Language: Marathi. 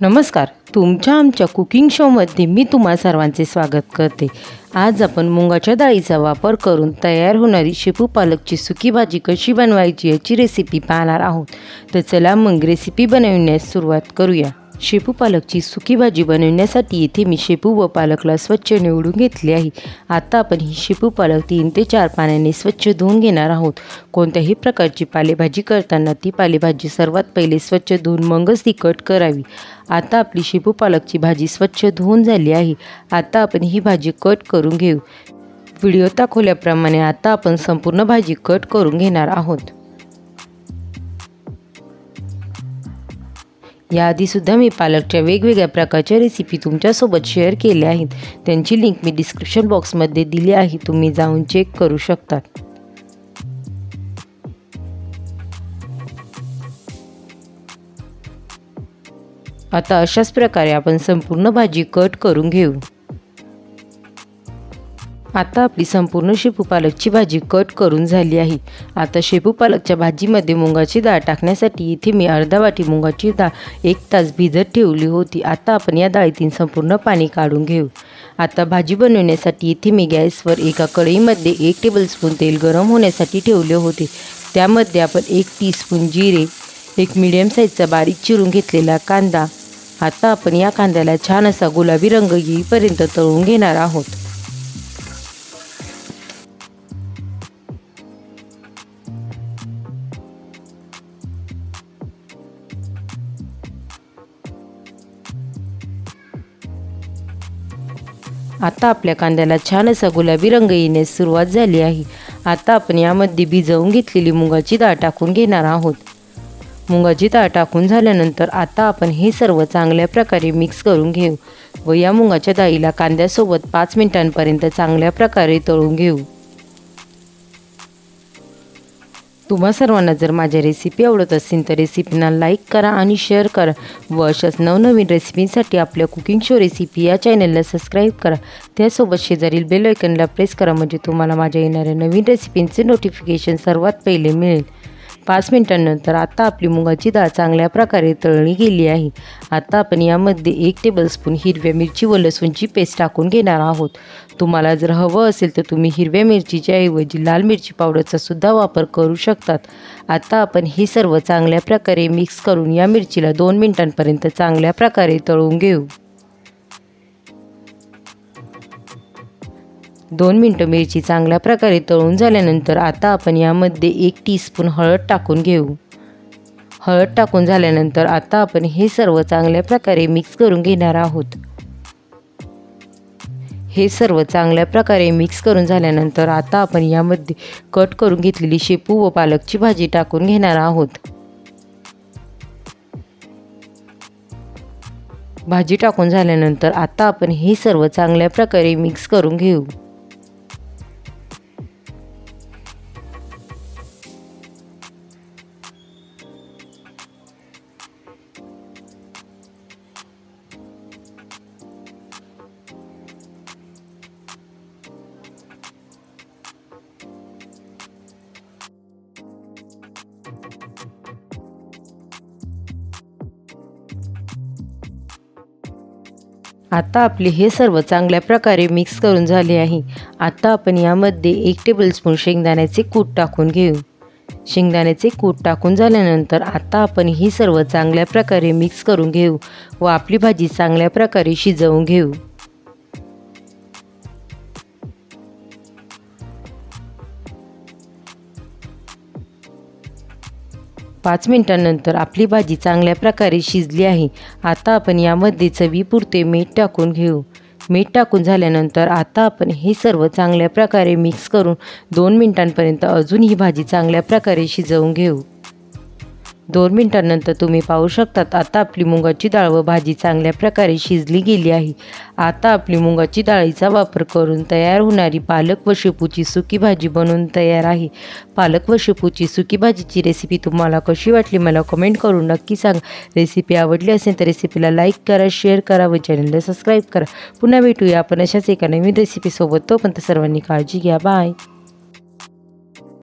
नमस्कार. तुमच्या आमच्या कुकिंग शोमध्ये मी तुम्हा सर्वांचे स्वागत करते. आज आपण मुगाच्या डाळीचा वापर करून तयार होणारी शेपू पालकची सुकी भाजी कशी बनवायची याची रेसिपी पाहणार आहोत. तर चला मग रेसिपी बनवण्यास सुरुवात करूया. शेपू पालकची सुकी भाजी बनवण्यासाठी येथे मी शेपू व पालकला स्वच्छ निवडून घेतले आहे. आता आपण ही शेपू पालक तीन ते चार पाण्याने स्वच्छ धुवून घेणार आहोत. कोणत्याही प्रकारची पालेभाजी करताना ती पालेभाजी सर्वात पहिले स्वच्छ धुवून मगच ती कट करावी. आता आपली शेपू पालकची भाजी स्वच्छ धुवून झाली आहे. आता आपण ही भाजी कट करून घेऊ. व्हिडिओ दाखवल्याप्रमाणे आता आपण संपूर्ण भाजी कट करून घेणार आहोत. याआधीसुद्धा मी पालकच्या वेगवेगळ्या प्रकारच्या रेसिपी तुमच्यासोबत शेअर केल्या आहेत. त्यांची लिंक मी डिस्क्रिप्शन बॉक्समध्ये दिली आहे. तुम्ही जाऊन चेक करू शकतात आता अशाच प्रकारे आपण संपूर्ण भाजी कट करून घेऊ. आता आपली संपूर्ण शेपू पालकची भाजी कट करून झाली आहे. आता शेपू पालकच्या भाजीमध्ये मुगाची डाळ टाकण्यासाठी इथे मी अर्धा वाटी मुगाची डाळ एक तास भिजत ठेवली होती. आता आपण या डाळीतील संपूर्ण पाणी काढून घेऊ. आता भाजी बनवण्यासाठी इथे मी गॅसवर एका कढईमध्ये एक टेबलस्पून तेल गरम होण्यासाठी ठेवले होते. त्यामध्ये आपण एक टीस्पून जिरे एक मिडियम साईजचा बारीक चिरून घेतलेला कांदा. आता आपण या कांद्याला छान असा गुलाबी रंग येईपर्यंत तळून घेणार आहोत. आता आपल्या कांद्याला छान असा गुलाबी रंग येण्यास सुरुवात झाली आहे. आता आपण यामध्ये भिजवून घेतलेली मुगाची डाळ टाकून घेणार आहोत. मुगाची डाळ टाकून झाल्यानंतर आता आपण हे सर्व चांगल्या प्रकारे मिक्स करून घेऊ व या मुगाच्या डाळीला कांद्यासोबत पाच मिनिटांपर्यंत चांगल्या प्रकारे तळून घेऊ. तुम्हा सर्वांना जर माझ्या रेसिपी आवडत असतील तर रेसिपीना लाईक करा आणि शेअर करा. व अशाच नवनवीन रेसिपींसाठी आपल्या कुकिंग शो रेसिपी या चॅनलला सबस्क्राईब करा. त्यासोबत शेजारील बेल आयकनला प्रेस करा म्हणजे तुम्हाला माझ्या येणाऱ्या नवीन रेसिपींचे नोटिफिकेशन सर्वात पहिले मिळेल. पाच मिनिटांनंतर आता आपली मुगाची डाळ चांगल्या प्रकारे तळली गेली आहे. आता आपण यामध्ये एक टेबलस्पून हिरव्या मिरची व लसूणची पेस्ट टाकून घेणार आहोत. तुम्हाला जर हवं असेल तर तुम्ही हिरव्या मिरचीच्या ऐवजी लाल मिरची पावडरचा सुद्धा वापर करू शकतात. आता आपण हे सर्व चांगल्या प्रकारे मिक्स करून या मिरचीला दोन मिनिटांपर्यंत चांगल्या प्रकारे तळून घेऊ. दोन मिनटं मिरची चांगल्या प्रकारे तळून झाल्यानंतर आता आपण यामध्ये एक टीस्पून हळद टाकून घेऊ. हळद टाकून झाल्यानंतर आता आपण हे सर्व चांगल्या प्रकारे मिक्स करून घेणार आहोत. हे सर्व चांगल्या प्रकारे मिक्स करून झाल्यानंतर आता आपण यामध्ये कट करून घेतलेली शेपू व पालकची भाजी टाकून घेणार आहोत. भाजी टाकून झाल्यानंतर आता आपण हे सर्व चांगल्या प्रकारे मिक्स करून घेऊ. आता आपले हे सर्व चांगल्या प्रकारे मिक्स करून झाले आहे. आता आपण यामध्ये एक टेबलस्पून शेंगदाण्याचे कूट टाकून घेऊ. शेंगदाण्याचे कूट टाकून झाल्यानंतर आता आपण ही सर्व चांगल्या प्रकारे मिक्स करून घेऊ व आपली भाजी चांगल्या प्रकारे शिजवून घेऊ. पाच मिनटांनंतर आपली भाजी चांगल्या प्रकारे शिजली आहे. आता आपण यामध्ये चवीपुरते मीठ टाकून घेऊ. मीठ टाकून झाल्यानंतर आता आपण हे सर्व चांगल्या प्रकारे मिक्स करून दोन मिनटांपर्यंत अजून ही भाजी चांगल्या प्रकारे शिजवून घेऊ. दोन मिनटांनंतर तुम्ही पाहू शकतात आता आपली मुगाची डाळ व भाजी चांगल्या प्रकारे शिजली गेली आहे. आता आपली मुगाची डाळीचा वापर करून तयार होणारी पालक व शेपूची सुकी भाजी बनवून तयार आहे. पालक व शेपूची सुकी भाजीची रेसिपी तुम्हाला कशी वाटली मला कमेंट करून नक्की सांगा. रेसिपी आवडली असेल तर रेसिपीला लाईक करा शेअर करा व चॅनलला सबस्क्राईब करा. पुन्हा भेटूया आपण अशाच एका नवीन रेसिपीसोबत तोपर्यंत सर्वांनी काळजी घ्या. बाय